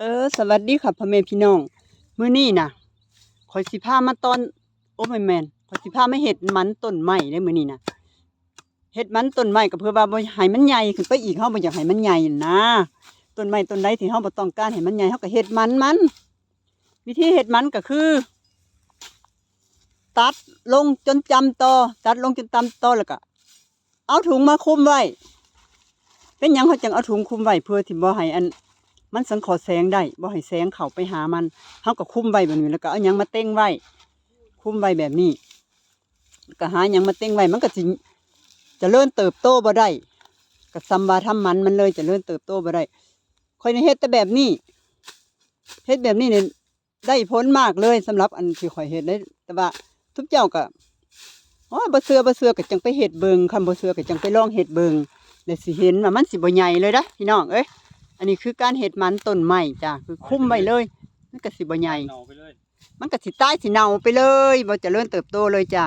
เออสวัสดีค่ะพ่อแม่พี่น้องมื้อนี้นะข่อยสิพามาตอนโอ้ไม่แมนข่อยสิพามาเฮ็ดมันต้นไม้เด้มื้อนี้นะเฮ็ดมันต้นไม้ก็เพื่อว่าบ่ให้มันใหญ่ขึ้นไปอีกเฮาบ่อยากให้มันใหญ่นะต้นไม้ต้นใดที่เฮาบ่ต้องการให้มันใหญ่เฮาก็เฮ็ดมันมัน วิธีเฮ็ดมันก็คือ ตัดลงจนจำตอตัดลงจนตำตอแล้วก็เอาถุงมาคุมไว้ เป็นหยังเขาจังเอาถุงคุมไว้เพื่อที่บ่ให้อัน มันสังขอแสงได้บ่ให้แสงเข้าไปหามันเฮาก็คุ้มไว้แบบนี้แล้วก็เอาหยังมาเต้งไว้คุ้มไว้แบบนี้ก็หาหยังมาเต้งไว้มันก็สิจะเริ่เติบโตบ่ได้ก็ซ้ำว่าทำมันมันเลยจะเริ่เติบโตบ่ได้ค่อยในเฮ็ดแต่แบบนี้เฮ็ดแบบนี้เนี่ยได้ผลมากเลยสำหรับอันที่ข่อยเฮ็ดได้แต่ว่าทุกเจ้าก็อ๋อบ่เชื่อบ่เชื่อก็จังไปเฮ็ดเบิงคันบ่เชื่อก็จังไปลองเฮ็ดเบิงแล้วสิเห็นว่ามันสิบ่ใหญ่เลยนะพี่น้องเอ้ย อันนี้คือการเห็ดมันต้นไม้จ้ะคือคุ้มไว้เลยมันก็สิบ่ใหญ่ เนาไปเลย มันก็สิตายสิเน่าไปเลยบ่เจริญเติบโตเลยจ้ะ